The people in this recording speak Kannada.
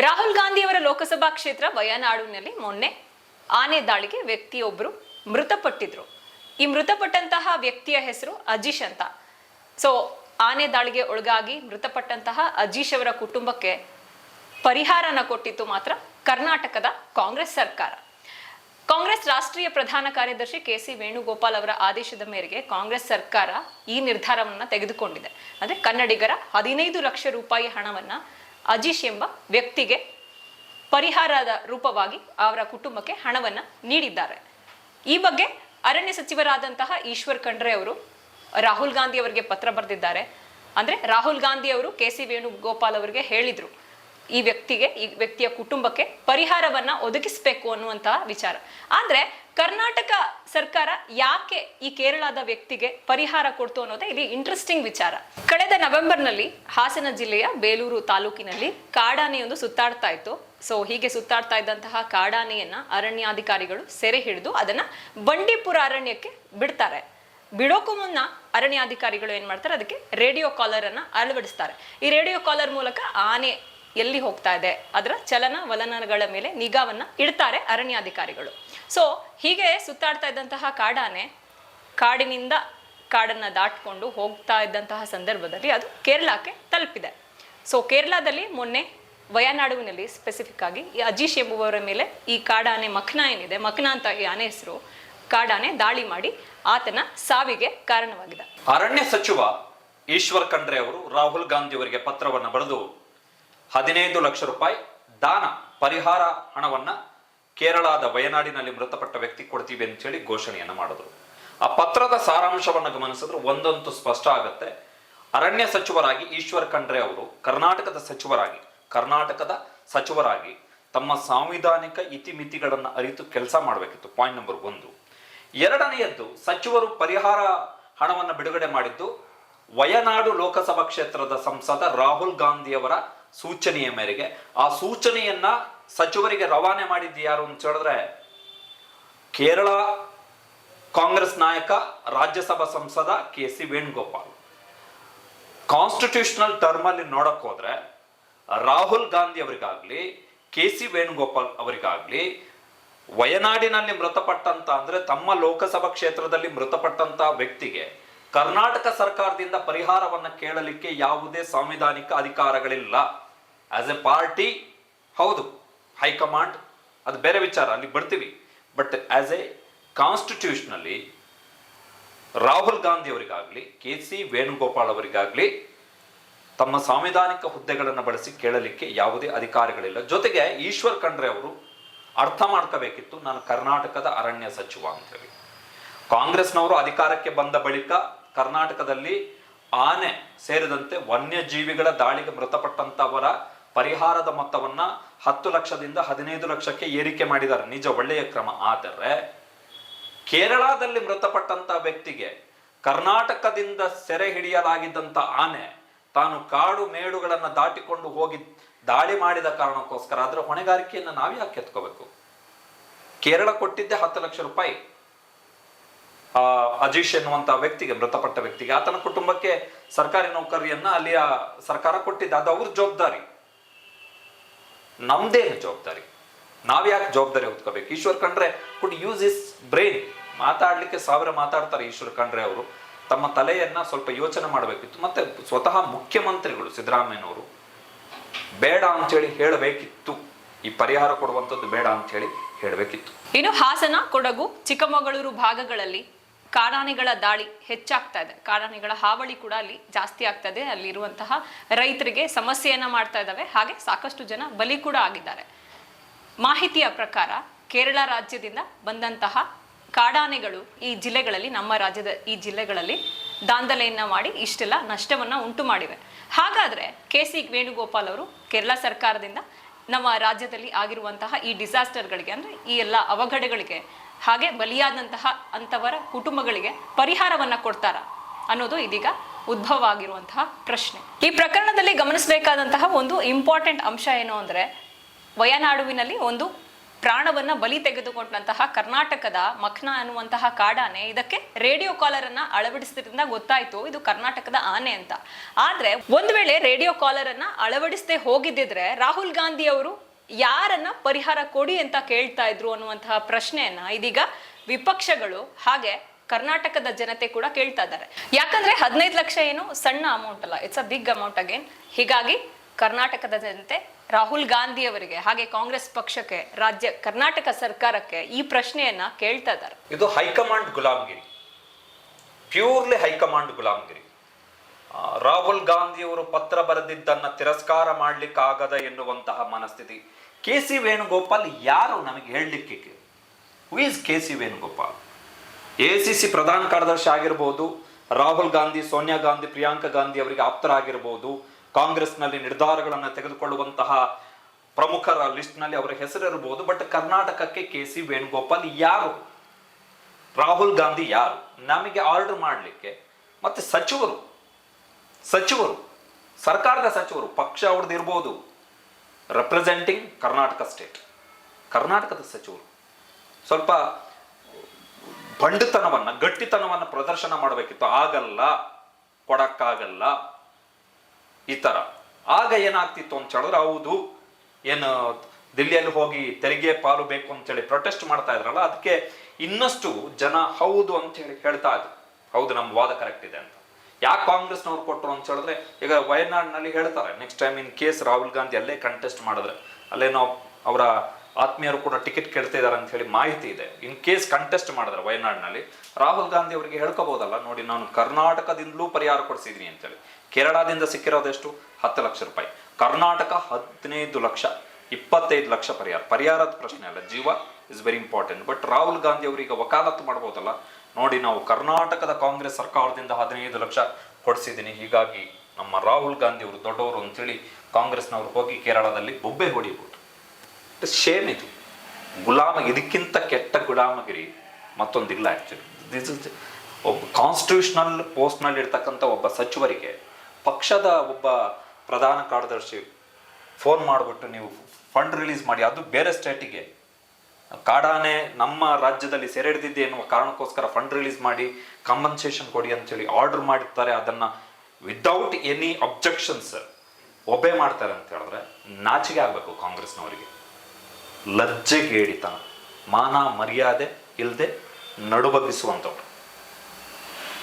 ರಾಹುಲ್ ಗಾಂಧಿಯವರ ಲೋಕಸಭಾ ಕ್ಷೇತ್ರ ವಯನಾಡಿನಲ್ಲಿ ಮೊನ್ನೆ ಆನೆ ದಾಳಿಗೆ ವ್ಯಕ್ತಿಯೊಬ್ಬರು ಮೃತಪಟ್ಟಿದ್ರು. ಈ ಮೃತಪಟ್ಟಂತಹ ವ್ಯಕ್ತಿಯ ಹೆಸರು ಅಜೀಶ್ ಅಂತ. ಸೊ ಆನೆ ದಾಳಿಗೆ ಒಳಗಾಗಿ ಮೃತಪಟ್ಟಂತಹ ಅಜೀಶ್ ಅವರ ಕುಟುಂಬಕ್ಕೆ ಪರಿಹಾರನ ಕೊಟ್ಟಿತ್ತು ಮಾತ್ರ ಕರ್ನಾಟಕದ ಕಾಂಗ್ರೆಸ್ ಸರ್ಕಾರ. ಕಾಂಗ್ರೆಸ್ ರಾಷ್ಟ್ರೀಯ ಪ್ರಧಾನ ಕಾರ್ಯದರ್ಶಿ ಕೆ ಸಿ ವೇಣುಗೋಪಾಲ್ ಅವರ ಆದೇಶದ ಮೇರೆಗೆ ಕಾಂಗ್ರೆಸ್ ಸರ್ಕಾರ ಈ ನಿರ್ಧಾರವನ್ನು ತೆಗೆದುಕೊಂಡಿದೆ. ಅಂದ್ರೆ ಕನ್ನಡಿಗರ ಹದಿನೈದು ಲಕ್ಷ ರೂಪಾಯಿ ಹಣವನ್ನ ಅಜೀಶ್ ಎಂಬ ವ್ಯಕ್ತಿಗೆ ಪರಿಹಾರದ ರೂಪವಾಗಿ ಅವರ ಕುಟುಂಬಕ್ಕೆ ಹಣವನ್ನ ನೀಡಿದ್ದಾರೆ. ಈ ಬಗ್ಗೆ ಅರಣ್ಯ ಸಚಿವರಾದಂತಹ ಈಶ್ವರ್ ಖಂಡ್ರೆ ಅವರು, ರಾಹುಲ್ ಗಾಂಧಿ ಅವರಿಗೆ ಪತ್ರ ಬರೆದಿದ್ದಾರೆ. ಅಂದ್ರೆ ರಾಹುಲ್ ಗಾಂಧಿ ಅವರು ಕೆ ಸಿ ವೇಣುಗೋಪಾಲ್ ಅವರಿಗೆ ಹೇಳಿದ್ರು. ಈ ವ್ಯಕ್ತಿಗೆ, ಈ ವ್ಯಕ್ತಿಯ ಕುಟುಂಬಕ್ಕೆ ಪರಿಹಾರವನ್ನ ಒದಗಿಸಬೇಕು ಅನ್ನುವಂತಹ ವಿಚಾರ. ಆದ್ರೆ ಕರ್ನಾಟಕ ಸರ್ಕಾರ ಯಾಕೆ ಈ ಕೇರಳದ ವ್ಯಕ್ತಿಗೆ ಪರಿಹಾರ ಕೊಡ್ತು ಅನ್ನೋದೇ ಇಲ್ಲಿ ಇಂಟ್ರೆಸ್ಟಿಂಗ್ ವಿಚಾರ. ಕಳೆದ ನವೆಂಬರ್ನಲ್ಲಿ ಹಾಸನ ಜಿಲ್ಲೆಯ ಬೇಲೂರು ತಾಲೂಕಿನಲ್ಲಿ ಕಾಡಾನೆಯೊಂದು ಸುತ್ತಾಡ್ತಾ ಇತ್ತು. ಸೊ ಹೀಗೆ ಸುತ್ತಾಡ್ತಾ ಇದ್ದಂತಹ ಕಾಡಾನೆಯನ್ನ ಅರಣ್ಯಾಧಿಕಾರಿಗಳು ಸೆರೆ ಹಿಡಿದು ಅದನ್ನ ಬಂಡೀಪುರ ಅರಣ್ಯಕ್ಕೆ ಬಿಡ್ತಾರೆ. ಬಿಡೋಕು ಮುನ್ನ ಅರಣ್ಯಾಧಿಕಾರಿಗಳು ಏನ್ ಮಾಡ್ತಾರೆ, ಅದಕ್ಕೆ ರೇಡಿಯೋ ಕಾಲರ್ ಅನ್ನ ಅಳವಡಿಸ್ತಾರೆ. ಈ ರೇಡಿಯೋ ಕಾಲರ್ ಮೂಲಕ ಆನೆ ಎಲ್ಲಿ ಹೋಗ್ತಾ ಇದೆ? ಅದರ ಚಲನ ವಲನಗಳ ಮೇಲೆ ನಿಗಾವನ್ನ ಇಡ್ತಾರೆ ಅರಣ್ಯಾಧಿಕಾರಿಗಳು. ಸೊ ಹೀಗೆ ಸುತ್ತಾಡ್ತಾ ಇದ್ದಂತಹ ಕಾಡಾನೆ ಕಾಡಿನಿಂದ ಕಾಡನ್ನ ದಾಟ್ಕೊಂಡು ಹೋಗ್ತಾ ಇದ್ದಂತಹ ಸಂದರ್ಭದಲ್ಲಿ ಅದು ಕೇರಳಕ್ಕೆ ತಲುಪಿದೆ. ಸೊ ಕೇರಳದಲ್ಲಿ ಮೊನ್ನೆ ವಯನಾಡುವಿನಲ್ಲಿ ಸ್ಪೆಸಿಫಿಕ್ ಆಗಿ ಈ ಅಜೀಶ್ ಎಂಬುವವರ ಮೇಲೆ ಈ ಕಾಡಾನೆ ಮಖನ ಏನಿದೆ ಮಖನ ಅಂತ ಈ ಆನೆ ಹೆಸರು ಕಾಡಾನೆ ದಾಳಿ ಮಾಡಿ ಆತನ ಸಾವಿಗೆ ಕಾರಣವಾಗಿದೆ. ಅರಣ್ಯ ಸಚಿವ ಈಶ್ವರ್ ಖಂಡ್ರೆ ಅವರು ರಾಹುಲ್ ಗಾಂಧಿ ಅವರಿಗೆ ಪತ್ರವನ್ನು ಬರೆದು ಹದಿನೈದು ಲಕ್ಷ ರೂಪಾಯಿ ದಾನ ಪರಿಹಾರ ಹಣವನ್ನ ಕೇರಳದ ವಯನಾಡಿನಲ್ಲಿ ಮೃತಪಟ್ಟ ವ್ಯಕ್ತಿ ಕೊಡ್ತೀವಿ ಅಂತ ಹೇಳಿ ಘೋಷಣೆಯನ್ನು ಮಾಡಿದ್ರು. ಆ ಪತ್ರದ ಸಾರಾಂಶವನ್ನು ಗಮನಿಸಿದ್ರೆ ಒಂದಂತೂ ಸ್ಪಷ್ಟ ಆಗುತ್ತೆ. ಅರಣ್ಯ ಸಚಿವರಾಗಿ ಈಶ್ವರ್ ಖಂಡ್ರೆ ಅವರು, ಕರ್ನಾಟಕದ ಸಚಿವರಾಗಿ ಕರ್ನಾಟಕದ ಸಚಿವರಾಗಿ ತಮ್ಮ ಸಾಂವಿಧಾನಿಕ ಇತಿಮಿತಿಗಳನ್ನು ಅರಿತು ಕೆಲಸ ಮಾಡಬೇಕಿತ್ತು ಪಾಯಿಂಟ್ ನಂಬರ್ ಒಂದು. ಎರಡನೆಯದ್ದು, ಸಚಿವರು ಪರಿಹಾರ ಹಣವನ್ನು ಬಿಡುಗಡೆ ಮಾಡಿದ್ದು ವಯನಾಡು ಲೋಕಸಭಾ ಕ್ಷೇತ್ರದ ಸಂಸದ ರಾಹುಲ್ ಗಾಂಧಿಯವರ ಸೂಚನೆಯ ಮೇರೆಗೆ. ಆ ಸೂಚನೆಯನ್ನ ಸಚಿವರಿಗೆ ರವಾನೆ ಮಾಡಿದ್ದು ಯಾರು ಅಂತ ಹೇಳಿದ್ರೆ ಕೇರಳ ಕಾಂಗ್ರೆಸ್ ನಾಯಕ, ರಾಜ್ಯಸಭಾ ಸಂಸದ K C Venugopal. Constitutional term ಅಲ್ಲಿ ನೋಡಕ್ ಹೋದ್ರೆ, ರಾಹುಲ್ ಗಾಂಧಿ ಅವರಿಗಾಗ್ಲಿ ಕೆ ಸಿ ವೇಣುಗೋಪಾಲ್ ಅವರಿಗಾಗ್ಲಿ, ವಯನಾಡಿನಲ್ಲಿ ಮೃತಪಟ್ಟಂತ ಅಂದ್ರೆ ತಮ್ಮ ಲೋಕಸಭಾ ಕ್ಷೇತ್ರದಲ್ಲಿ ಮೃತಪಟ್ಟಂತ ವ್ಯಕ್ತಿಗೆ ಕರ್ನಾಟಕ ಸರ್ಕಾರದಿಂದ ಪರಿಹಾರವನ್ನ ಕೇಳಲಿಕ್ಕೆ ಯಾವುದೇ ಸಾಂವಿಧಾನಿಕ ಅಧಿಕಾರಗಳಿಲ್ಲ. ಆಸ್ ಎ ಪಾರ್ಟಿ ಹೌದು ಹೈಕಮಾಂಡ್ ಅದು ಬೇರೆ ವಿಚಾರ, ಅಲ್ಲಿ ಬರ್ತೀವಿ. ಬಟ್ ಆಸ್ ಎ ಕಾನ್ಸ್ಟಿಟ್ಯೂಷನಲ್ಲಿ ರಾಹುಲ್ ಗಾಂಧಿ ಅವರಿಗಾಗಲಿ ಕೆ ಸಿ ವೇಣುಗೋಪಾಲ್ ಅವರಿಗಾಗಲಿ, ತಮ್ಮ ಸಾಂವಿಧಾನಿಕ ಹುದ್ದೆಗಳನ್ನು ಬಳಸಿ ಕೇಳಲಿಕ್ಕೆ ಯಾವುದೇ ಅಧಿಕಾರಿಗಳಿಲ್ಲ. ಜೊತೆಗೆ ಈಶ್ವರ್ ಖಂಡ್ರೆ ಅವರು ಅರ್ಥ ಮಾಡ್ಕೋಬೇಕಿತ್ತು, ನಾನು ಕರ್ನಾಟಕದ ಅರಣ್ಯ ಸಚಿವ ಅಂತ ಹೇಳಿ. ಕಾಂಗ್ರೆಸ್ನವರು ಅಧಿಕಾರಕ್ಕೆ ಬಂದ ಬಳಿಕ ಕರ್ನಾಟಕದಲ್ಲಿ ಆನೆ ಸೇರಿದಂತೆ ವನ್ಯಜೀವಿಗಳ ದಾಳಿಗೆ ಮೃತಪಟ್ಟಂತವರ ಪರಿಹಾರದ ಮೊತ್ತವನ್ನ ಹತ್ತು ಲಕ್ಷದಿಂದ ಹದಿನೈದು ಲಕ್ಷಕ್ಕೆ ಏರಿಕೆ ಮಾಡಿದ್ದಾರೆ. ನಿಜ ಒಳ್ಳೆಯ ಕ್ರಮ. ಆದರೆ ಕೇರಳದಲ್ಲಿ ಮೃತಪಟ್ಟಂತ ವ್ಯಕ್ತಿಗೆ ಕರ್ನಾಟಕದಿಂದ ಸೆರೆ ಹಿಡಿಯಲಾಗಿದ್ದಂತ ಆನೆ ತಾನು ಕಾಡು ಮೇಡುಗಳನ್ನ ದಾಟಿಕೊಂಡು ಹೋಗಿ ದಾಳಿ ಮಾಡಿದ ಕಾರಣಕ್ಕೋಸ್ಕರ ಅದರ ಹೊಣೆಗಾರಿಕೆಯನ್ನು ನಾವೇ ಯಾಕೆ ಎತ್ಕೋಬೇಕು? ಕೇರಳ ಕೊಟ್ಟಿದ್ದೆ ಹತ್ತು ಲಕ್ಷ ರೂಪಾಯಿ. ಆ, ಅಜೀಶ್ ಎನ್ನುವಂತ ವ್ಯಕ್ತಿಗೆ, ಮೃತಪಟ್ಟ ವ್ಯಕ್ತಿಗೆ. ಆತನ ಕುಟುಂಬಕ್ಕೆ ಸರ್ಕಾರಿ ನೌಕರಿಯನ್ನ ಅಲ್ಲಿಯ ಸರ್ಕಾರ ಕೊಟ್ಟಿದ್ದ. ಅದು ಅವ್ರ ಜವಾಬ್ದಾರಿ. ನಮ್ದೇನು ಜವಾಬ್ದಾರಿ? ನಾವ್ಯಾಕೆ ಜವಾಬ್ದಾರಿ ಹೊತ್ಕೋಬೇಕು? ಈಶ್ವರ್ ಕಂಡ್ರೆ ಕುಡ್ ಯೂಸ್ ಇಸ್ ಬ್ರೈನ್ ಮಾತಾಡ್ಲಿಕ್ಕೆ ಸಾವಿರ ಮಾತಾಡ್ತಾರೆ ಈಶ್ವರ್ ಕಂಡ್ರೆ ಅವರು. ತಮ್ಮ ತಲೆಯನ್ನ ಸ್ವಲ್ಪ ಯೋಚನೆ ಮಾಡಬೇಕಿತ್ತು. ಮತ್ತೆ ಸ್ವತಃ ಮುಖ್ಯಮಂತ್ರಿಗಳು ಸಿದ್ದರಾಮಯ್ಯನವರು ಬೇಡ ಅಂತೇಳಿ ಹೇಳಬೇಕಿತ್ತು. ಈ ಪರಿಹಾರ ಕೊಡುವಂಥದ್ದು ಬೇಡ ಅಂತೇಳಿ ಹೇಳಬೇಕಿತ್ತು. ಇನ್ನು ಹಾಸನ, ಕೊಡಗು, ಚಿಕ್ಕಮಗಳೂರು ಭಾಗಗಳಲ್ಲಿ ಕಾಡಾನೆಗಳ ದಾಳಿ ಹೆಚ್ಚಾಗ್ತಾ ಇದೆ. ಕಾಡಾನೆಗಳ ಹಾವಳಿ ಕೂಡ ಅಲ್ಲಿ ಜಾಸ್ತಿ ಆಗ್ತಾ ಇದೆ. ಅಲ್ಲಿರುವಂತಹ ರೈತರಿಗೆ ಸಮಸ್ಯೆಯನ್ನ ಮಾಡ್ತಾ ಇದ್ದಾವೆ ಹಾಗೆ ಸಾಕಷ್ಟು ಜನ ಬಲಿ ಕೂಡ ಆಗಿದ್ದಾರೆ. ಮಾಹಿತಿಯ ಪ್ರಕಾರ ಕೇರಳ ರಾಜ್ಯದಿಂದ ಬಂದಂತಹ ಕಾಡಾನೆಗಳು ಈ ಜಿಲ್ಲೆಗಳಲ್ಲಿ, ನಮ್ಮ ರಾಜ್ಯದ ಈ ಜಿಲ್ಲೆಗಳಲ್ಲಿ ದಾಂಧಲೆಯನ್ನ ಮಾಡಿ ಇಷ್ಟೆಲ್ಲ ನಷ್ಟವನ್ನ ಉಂಟು ಮಾಡಿವೆ. ಹಾಗಾದ್ರೆ ಕೆ ಸಿ ವೇಣುಗೋಪಾಲ್ ಅವರು ಕೇರಳ ಸರ್ಕಾರದಿಂದ ನಮ್ಮ ರಾಜ್ಯದಲ್ಲಿ ಆಗಿರುವಂತಹ ಈ ಡಿಸಾಸ್ಟರ್ಗಳಿಗೆ ಅಂದ್ರೆ ಈ ಎಲ್ಲ ಅವಘಡಗಳಿಗೆ ಹಾಗೆ ಬಲಿಯಾದಂತಹ ಅಂಥವರ ಕುಟುಂಬಗಳಿಗೆ ಪರಿಹಾರವನ್ನ ಕೊಡ್ತಾರ ಅನ್ನೋದು ಇದೀಗ ಉದ್ಭವ ಆಗಿರುವಂತಹ ಪ್ರಶ್ನೆ. ಈ ಪ್ರಕರಣದಲ್ಲಿ ಗಮನಿಸಬೇಕಾದಂತಹ ಒಂದು ಇಂಪಾರ್ಟೆಂಟ್ ಅಂಶ ಏನು ಅಂದ್ರೆ ವಯನಾಡುವಿನಲ್ಲಿ ಒಂದು ಪ್ರಾಣವನ್ನ ಬಲಿ ತೆಗೆದುಕೊಂಡಂತಹ ಕರ್ನಾಟಕದ ಮಖ್ನಾ ಅನ್ನುವಂತಹ ಕಾಡಾನೆ ಇದಕ್ಕೆ ರೇಡಿಯೋ ಕಾಲರ್ ಅನ್ನ ಅಳವಡಿಸಿದ್ರಿಂದ ಗೊತ್ತಾಯ್ತು, ಇದು ಕರ್ನಾಟಕದ ಆನೆ ಅಂತ. ಆದ್ರೆ ಒಂದ್ ವೇಳೆ ರೇಡಿಯೋ ಕಾಲರ್ ಅನ್ನ ಅಳವಡಿಸದೆ ಹೋಗಿದ್ದಿದ್ರೆ ರಾಹುಲ್ ಗಾಂಧಿ ಅವರು ಯಾರನ್ನ ಪರಿಹಾರ ಕೊಡಿ ಅಂತ ಕೇಳ್ತಾ ಇದ್ರು ಅನ್ನುವಂತಹ ಪ್ರಶ್ನೆಯನ್ನ ಇದೀಗ ವಿಪಕ್ಷಗಳು ಹಾಗೆ ಕರ್ನಾಟಕದ ಜನತೆ ಕೂಡ ಕೇಳ್ತಾ ಇದ್ದಾರೆ. ಯಾಕಂದ್ರೆ ಹದಿನೈದು ಲಕ್ಷ ಏನು ಸಣ್ಣ ಅಮೌಂಟ್ ಅಲ್ಲ it's a big amount again ಹೀಗಾಗಿ ಕರ್ನಾಟಕದ ಜನತೆ ರಾಹುಲ್ ಗಾಂಧಿ ಅವರಿಗೆ ಹಾಗೆ ಕಾಂಗ್ರೆಸ್ ಪಕ್ಷಕ್ಕೆ, ರಾಜ್ಯ, ಕರ್ನಾಟಕ ಸರ್ಕಾರಕ್ಕೆ ಈ ಪ್ರಶ್ನೆಯನ್ನ ಕೇಳ್ತಾ ಇದ್ದಾರೆ. ಇದು ಹೈಕಮಾಂಡ್ ಗುಲಾಮ್ಗಿರಿ. ಪ್ಯೂರ್ಲಿ ಹೈಕಮಾಂಡ್ ಗುಲಾಮ್ಗಿರಿ. ರಾಹುಲ್ ಗಾಂಧಿಯವರು ಪತ್ರ ಬರೆದಿದ್ದನ್ನ ತಿರಸ್ಕಾರ ಮಾಡ್ಲಿಕ್ಕಾಗದ ಎನ್ನುವಂತಹ ಮನಸ್ಥಿತಿ. ಕೆ ಸಿ ವೇಣುಗೋಪಾಲ್ ಯಾರು ನಮಗೆ ಹೇಳಲಿಕ್ಕೆ who is K C Venugopal? A C C ಪ್ರಧಾನ ಕಾರ್ಯದರ್ಶಿ ಆಗಿರ್ಬೋದು, ರಾಹುಲ್ ಗಾಂಧಿ, ಸೋನಿಯಾ ಗಾಂಧಿ, ಪ್ರಿಯಾಂಕಾ ಗಾಂಧಿ ಅವರಿಗೆ ಆಪ್ತರಾಗಿರ್ಬೋದು, ಕಾಂಗ್ರೆಸ್ನಲ್ಲಿ ನಿರ್ಧಾರಗಳನ್ನು ತೆಗೆದುಕೊಳ್ಳುವಂತಹ ಪ್ರಮುಖರ ಲಿಸ್ಟ್ನಲ್ಲಿ ಅವರ ಹೆಸರಿರಬಹುದು ಬಟ್ ಕರ್ನಾಟಕಕ್ಕೆ ಕೆ ಸಿ ವೇಣುಗೋಪಾಲ್ ಯಾರು? ರಾಹುಲ್ ಗಾಂಧಿ ಯಾರು? ನಮಗೆ ಆರ್ಡರ್ ಮಾಡಲಿಕ್ಕೆ, ಮತ್ತೆ ಸಚಿವರು ಸಚಿವರು, ಸರ್ಕಾರದ ಸಚಿವರು, ಪಕ್ಷ ಅವ್ರದ್ದು ಇರ್ಬೋದು ರೆಪ್ರೆಸೆಂಟಿಂಗ್ ಕರ್ನಾಟಕ ಸ್ಟೇಟ್ ಕರ್ನಾಟಕದ ಸಚಿವರು, ಸ್ವಲ್ಪ ಬಂಡುತನವನ್ನು, ಗಟ್ಟಿತನವನ್ನು ಪ್ರದರ್ಶನ ಮಾಡಬೇಕಿತ್ತು. ಆಗಲ್ಲ, ಕೊಡಕ್ಕಾಗಲ್ಲ, ಈ ಥರ ಆಗ ಏನಾಗ್ತಿತ್ತು ಅಂತ ಹೇಳಿದ್ರೆ, ಹೌದು, ಏನು, ದಿಲ್ಲಿಯಲ್ಲಿ ಹೋಗಿ ತೆರಿಗೆ ಪಾಲು ಬೇಕು ಅಂತೇಳಿ ಪ್ರೊಟೆಸ್ಟ್ ಮಾಡ್ತಾ ಇದ್ರಲ್ಲ, ಅದಕ್ಕೆ ಇನ್ನಷ್ಟು ಜನ ಹೌದು ಅಂತ ಹೇಳಿ ಹೇಳ್ತಾ ಇದ್ರು. ಹೌದು, ನಮ್ಮ ವಾದ ಕರೆಕ್ಟ್ ಇದೆ ಅಂತ. ಯಾಕೆ ಕಾಂಗ್ರೆಸ್ನವ್ರು ಕೊಟ್ಟರು ಅಂತ ಹೇಳಿದ್ರೆ, ಈಗ ವಯನಾಡ್ನಲ್ಲಿ ಹೇಳ್ತಾರೆ next time in case Rahul Gandhi ಅಲ್ಲೇ ಕಂಟೆಸ್ಟ್ ಮಾಡಿದ್ರೆ ಅಲ್ಲೇನೋ ಅವರ ಆತ್ಮೀಯರು ಕೂಡ ಟಿಕೆಟ್ ಕೇಳ್ತಾ ಇದ್ದಾರೆ ಅಂತ ಹೇಳಿ ಮಾಹಿತಿ ಇದೆ. ಇನ್ ಕೇಸ್ ಕಂಟೆಸ್ಟ್ ಮಾಡಿದ್ರೆ ವಯನಾಡ್ನಲ್ಲಿ, ರಾಹುಲ್ ಗಾಂಧಿ ಅವರಿಗೆ ಹೇಳ್ಕೋಬಹುದಲ್ಲ ನೋಡಿ ನಾನು ಕರ್ನಾಟಕದಿಂದಲೂ ಪರಿಹಾರ ಕೊಡಿಸಿದೀನಿ ಅಂತೇಳಿ ಕೇರಳದಿಂದ ಸಿಕ್ಕಿರೋದೆಷ್ಟು ಹತ್ತು ಲಕ್ಷ ರೂಪಾಯಿ. ಕರ್ನಾಟಕ ಹದಿನೈದು ಲಕ್ಷ, ಇಪ್ಪತ್ತೈದು ಲಕ್ಷ ಪರಿಹಾರ. ಪರಿಹಾರದ ಪ್ರಶ್ನೆ ಅಲ್ಲ, ಜೀವ is very important but Rahul Gandhi ಅವರಿಗೆ ವಕಾಲತ್ತು ಮಾಡ್ಬೋದಲ್ಲ ನೋಡಿ ನಾವು ಕರ್ನಾಟಕದ ಕಾಂಗ್ರೆಸ್ ಸರ್ಕಾರದಿಂದ ಹದಿನೈದು ಲಕ್ಷ ಕೊಡಿಸಿದ್ದೀನಿ ಹೀಗಾಗಿ ನಮ್ಮ ರಾಹುಲ್ ಗಾಂಧಿ ಅವರು ದೊಡ್ಡವರು ಅಂತೇಳಿ ಕಾಂಗ್ರೆಸ್ನವರು ಹೋಗಿ ಕೇರಳದಲ್ಲಿ ಬೊಬ್ಬೆ ಹೊಡಿಬೋದು. ಶೇಮ್ ಇದು. ಗುಲಾಮ ಇದಕ್ಕಿಂತ ಕೆಟ್ಟ ಗುಲಾಮಗಿರಿ ಮತ್ತೊಂದಿಲ್ಲ ಆ್ಯಕ್ಚುಲಿ ದಿಸ್ ಇಸ್ ಒಬ್ಬ ಕಾನ್ಸ್ಟಿಟ್ಯೂಷನಲ್ ಪೋಸ್ಟ್ನಲ್ಲಿ ಇರ್ತಕ್ಕಂಥ ಒಬ್ಬ ಸಚಿವರಿಗೆ ಪಕ್ಷದ ಒಬ್ಬ ಪ್ರಧಾನ ಕಾರ್ಯದರ್ಶಿ ಫೋನ್ ಮಾಡಿಬಿಟ್ಟು ನೀವು ಫಂಡ್ ರಿಲೀಸ್ ಮಾಡಿ, ಅದು ಬೇರೆ ಸ್ಟೇಟಿಗೆ ಕಾಡಾನೆ ನಮ್ಮ ರಾಜ್ಯದಲ್ಲಿ ಸೆರೆ ಹಿಡಿದಿದೆ ಎನ್ನುವ ಕಾರಣಕ್ಕೋಸ್ಕರ ಫಂಡ್ ರಿಲೀಸ್ ಮಾಡಿ ಕಾಂಪನ್ಸೇಷನ್ ಕೊಡಿ ಅಂತೇಳಿ ಆರ್ಡರ್ ಮಾಡಿರ್ತಾರೆ. ಅದನ್ನ ವಿದೌಟ್ ಎನಿ ಅಬ್ಜೆಕ್ಷನ್ಸ್ ಒಬೆ ಮಾಡ್ತಾರೆ ಅಂತ ಹೇಳಿದ್ರೆ ನಾಚಿಕೆ ಆಗಬೇಕು ಕಾಂಗ್ರೆಸ್ನವರಿಗೆ. ಲಜ್ಜೆಗೇಡಿತನ, ಮಾನ ಮರ್ಯಾದೆ ಇಲ್ಲದೆ ನಡುಬಗ್ಗಿಸುವಂಥವ್ರು